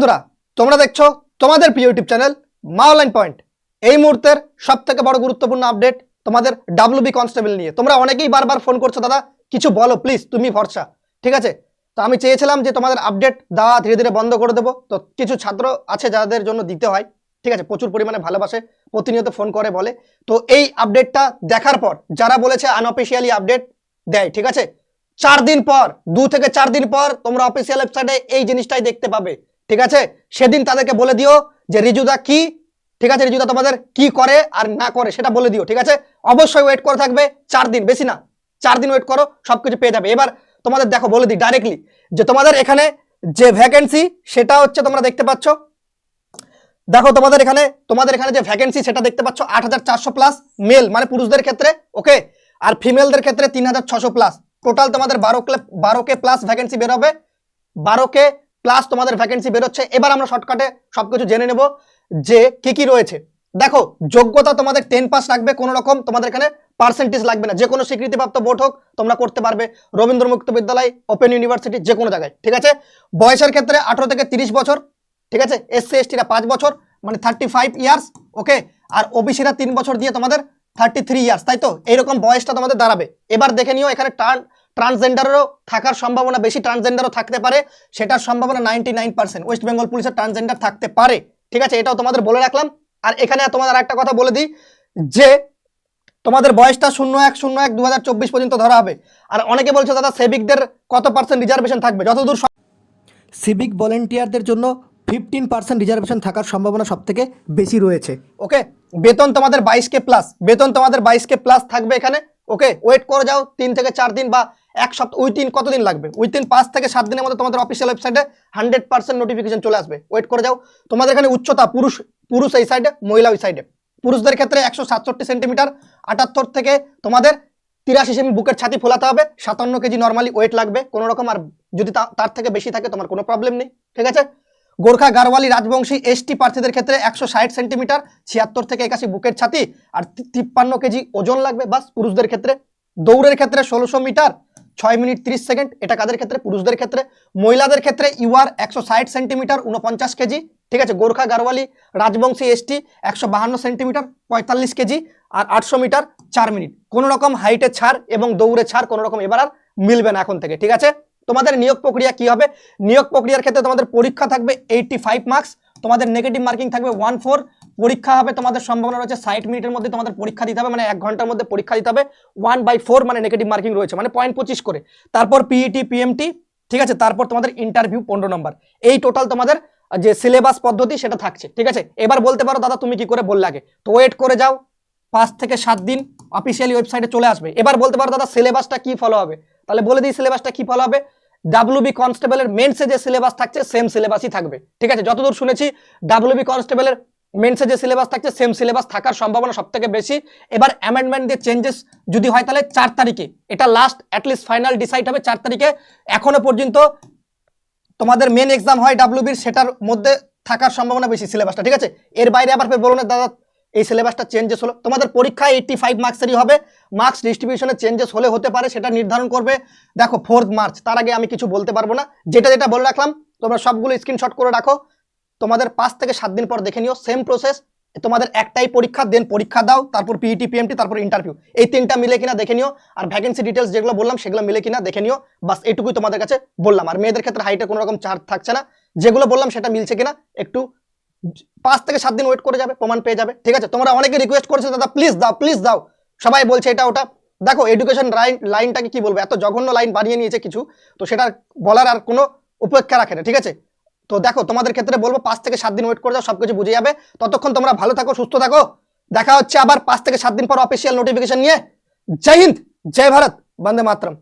বন্ধুরা, তোমরা দেখছ তোমাদের প্রিয় ইউটিউব চ্যানেল মা অনলাইন পয়েন্ট। এই মুহূর্তের সব থেকে বড় গুরুত্বপূর্ণ আপডেট তোমাদের ডাব্লিউ বি কনস্টেবল নিয়ে। তোমরা অনেকেই বারবার ফোন করছ, দাদা, কিছু বলো প্লিজ তুমি ভরসা। ঠিক আছে? তো আমি চেয়েছিলাম যে তোমাদের আপডেট দেওয়া ধীরে ধীরে বন্ধ করে দেবো। তো কিছু ছাত্র আছে যাদের জন্য দিতে হয়, ঠিক আছে? প্রচুর পরিমাণে ভালোবাসে, প্রতিনিয়ত ফোন করে বলে। তো এই আপডেটটা দেখার পর, যারা বলেছে আনঅফিসিয়ালি আপডেট দেয়, ঠিক আছে? চার দিন পর, দু থেকে চার দিন পর তোমরা অফিসিয়াল ওয়েবসাইটে এই জিনিসটাই দেখতে পাবে। ঠিক আছে? সেদিন তাদেরকে বলে দিও যে, রিজুদা কি? ঠিক আছে, রিজুদা তোমাদের কি করে আর না করে সেটা বলে দিও, ঠিক আছে? অবশ্যই ওয়েট করে থাকবে চার দিন, বেশি না। চার দিন ওয়েট করো সব কিছু পেয়ে যাবে। এবার তোমাদের দেখো, বলে দিই ডাইরেক্টলি যে, তোমাদের এখানে যে ভ্যাকেন্সি সেটা হচ্ছে তোমরা দেখতে পাচ্ছ। দেখো, তোমাদের এখানে তোমাদের এখানে যে ভ্যাকেন্সি সেটা দেখতে পাচ্ছ আট হাজার চারশো প্লাস মেল মানে পুরুষদের ক্ষেত্রে ওকে আর ফিমেলদের ক্ষেত্রে তিন প্লাস টোটাল তোমাদের বারো বারো কে প্লাস ভ্যাকেন্সি বেরোবে বারো কে প্লাস তোমাদের ভ্যাকেন্সি বেরোচ্ছে। এবার আমরা শর্টকাটে সবকিছু জেনে নেব যে কি কি রয়েছে। দেখো, যোগ্যতা তোমাদের টেন পাস রাখবে কোনো রকম, তোমাদের এখানে পার্সেন্টেজ লাগবে না। যে কোনো স্বীকৃতিপ্রাপ্ত বোর্ড হোক, তোমরা করতে পারবে। রবীন্দ্র মুক্ত বিদ্যালয় ওপেন ইউনিভার্সিটি যে কোনো জায়গায়, ঠিক আছে? বয়সের ক্ষেত্রে আঠারো থেকে তিরিশ বছর, ঠিক আছে? এসসি এসটিরা পাঁচ বছর মানে থার্টি ফাইভ ইয়ার্স ওকে আর ওবিসিরা তিন বছর দিয়ে তোমাদের থার্টি থ্রি ইয়ার্স তাই তো? এইরকম বয়সটা তোমাদের দাঁড়াবে। এবার দেখে নিও, এখানে টার্ন ট্রান্সজেন্ডারেরও থাকার সম্ভাবনা বেশি ট্রান্সজেন্ডারও থাকতে পারে সেটার সম্ভাবনা ninety nine percent West Bengal পুলিশের ট্রান্সজেন্ডার থাকতে পারে। ঠিক আছে? এটাও তোমাদের বলে রাখলাম। আর এখানে তোমাদের একটা কথা বলে দিই যে তোমাদের বয়সটা শূন্য এক শূন্য এক দু পর্যন্ত ধরা হবে। আর অনেকে বলছে দাদা সেভিকদের কত পার্সেন্ট রিজার্ভেশন থাকবে? যতদূর সিভিক ভলেন্টিয়ারদের জন্য ফিফটিন পার্সেন্ট রিজার্ভেশন থাকার সম্ভাবনা সব থেকে বেশি রয়েছে। ওকে? বেতন তোমাদের বাইশ কে প্লাস বেতন তোমাদের বাইশ কে প্লাস থাকবে এখানে। ওকে? ওয়েট করে যাও তিন থেকে চার দিন বা এক সপ্তাহ উইথিন কতদিন লাগবে? উইথিন পাঁচ থেকে সাত দিনের মধ্যে তোমাদের অফিসিয়াল ওয়েবসাইটে হান্ড্রেড পার্সেন্ট নোটিফিকেশন চলে আসবে। ওয়েট করে যাও। তোমাদের এখানে উচ্চতা পুরুষ পুরুষ এই সাইডে মহিলা ওই সাইডে পুরুষদের ক্ষেত্রে একশো সাতষট্টি সেন্টিমিটার আটাত্তর থেকে তোমাদের তিরাশি সেমি বুকের ছাতি ফোলাতে হবে। সাতান্ন কেজি নর্মালি ওয়েট লাগবে। কোনো রকম আর যদি তার থেকে বেশি থাকে, তোমার কোনো প্রবলেম নেই। ঠিক আছে? গোর্খা গারওয়ালি রাজবংশী এসটি প্রার্থীদের ক্ষেত্রে একশো ষাট সেন্টিমিটার ছিয়াত্তর থেকে একাশি বুকের ছাতি আর তিপ্পান্ন কেজি ওজন লাগবে। বাস পুরুষদের ক্ষেত্রে। দৌড়ের ক্ষেত্রে ষোলোশো মিটার ছয় মিনিট তিরিশ সেকেন্ড। এটা কাদের ক্ষেত্রে? পুরুষদের ক্ষেত্রে। মহিলাদের ক্ষেত্রে ইউআর একশো ষাট সেন্টিমিটার উনপঞ্চাশ কেজি। ঠিক আছে? গোর্খা গারওয়ালি রাজবংশী এসটি একশো বাহান্ন সেন্টিমিটার পঁয়তাল্লিশ কেজি আর আটশো মিটার, চার মিনিট। কোনো রকম হাইটে ছাড় এবং দৌড়ে ছাড় কোনো রকম এবার আর মিলবে না এখন থেকে। ঠিক আছে? তোমাদের নিয়োগ প্রক্রিয়া কি হবে? নিয়োগ প্রক্রিয়ার ক্ষেত্রে তোমাদের পরীক্ষা থাকবে এইটটি ফাইভ মার্কস তোমাদের নেগেটিভ মার্কিং থাকবে ওয়ান ফোর পরীক্ষা হবে, তোমাদের সম্ভাবনা রয়েছে ষাট মিনিটের মধ্যে তোমাদের পরীক্ষা দিতে হবে মানে এক ঘণ্টার মধ্যে পরীক্ষা দিতে হবে। ওয়ান বাই ফোর মানে নেগেটিভ মার্কিং রয়েছে মানে পয়েন্ট পঁচিশ করে। তারপর পিইটি পিএমটি ঠিক আছে? তারপর তোমাদের ইন্টারভিউ পনেরো নম্বর এই টোটাল তোমাদের যে সিলেবাস পদ্ধতি সেটা থাকছে, ঠিক আছে? এবার বলতে পারো, দাদা, তুমি কি করে বললে আগে? তো ওয়েট করে যাও, পাঁচ থেকে সাত দিন অফিসিয়ালি ওয়েবসাইটে চলে আসবে। এবার বলতে পারো, দাদা সিলেবাসটা কি ফলো হবে? তাহলে বলে দিই সিলেবাসটা কি ফলো হবে? ডাব্লিউবি কনস্টেবলের মেন্সে যে সিলেবাস থাকছে সেম সিলেবাসই থাকবে, ঠিক আছে? যতদূর শুনেছি ডাব্লিউবি কনস্টেবলের মেন্সে যে সিলেবাস থাকছে সেম সিলেবাস থাকার সম্ভাবনা সব থেকে বেশি। এবার অ্যামেন্ডমেন্ট দিয়ে চেঞ্জেস যদি হয় তাহলে চার তারিখে। এটা লাস্ট অ্যাটলিস্ট ফাইনাল ডিসাইড হবে চার তারিখে। এখনও পর্যন্ত তোমাদের মেন এক্সাম হয় ডাব্লিউবির সেটার মধ্যে থাকার সম্ভাবনা বেশি সিলেবাসটা ঠিক আছে? এর বাইরে আবার ফের বলো না, দাদা, এই সিলেবাসটা চেঞ্জেস হলো। তোমাদের পরীক্ষা এইটটি ফাইভ মার্কসেরই হবে। মার্কস ডিস্ট্রিবিউশনে চেঞ্জেস হলে হতে পারে, সেটা নির্ধারণ করবে। দেখো ফোর্থ মার্চ তার আগে আমি কিছু বলতে পারব না। যেটা যেটা বলে রাখলাম, তোমরা সবগুলো স্ক্রিনশট করে রাখো। তোমাদের পাঁচ থেকে সাত দিন পর দেখে নিও সেম প্রসেস তোমাদের একটাই পরীক্ষা দেন পরীক্ষা দাও, তারপর পিইটি পিএমটি তারপর ইন্টারভিউ এই তিনটা মিলে কিনা দেখে নিও, আর ভ্যাকেন্সি ডিটেলস যেগুলো বললাম, সেগুলো মিলে কিনা দেখে নিও, বাস এটুকুই তোমাদের কাছে বললাম। আর মেয়েদের ক্ষেত্রে হাইটে কোনো রকম চার্জ থাকছে না। যেগুলো বললাম, সেটা মিলছে কিনা, একটু পাঁচ থেকে সাত দিন ওয়েট করে যাবে, প্রমাণ পেয়ে যাবে। ঠিক আছে? তোমরা অনেকে রিকোয়েস্ট করেছ, দাদা প্লিজ দাও প্লিজ দাও। সবাই বলছে এটা, ওটা। দেখো এডুকেশন লাইন লাইনটাকে কি বলব? এত জঘন্য লাইন বানিয়ে নিয়েছে কিছু, তো সেটা বলার আর কোনো উপেক্ষা রাখে না, ঠিক আছে? তো দেখো, তোমাদের ক্ষেত্রে বলব পাঁচ থেকে সাত দিন ওয়েট করে যাও, সবকিছু বুঝে যাবে। ততক্ষণ তোমরা ভালো থাকো, সুস্থ থাকো। দেখা হচ্ছে আবার পাঁচ থেকে সাত দিন পর অফিসিয়াল নোটিফিকেশন নিয়ে। জয় হিন্দ, জয় ভারত, বন্দে মাতরম।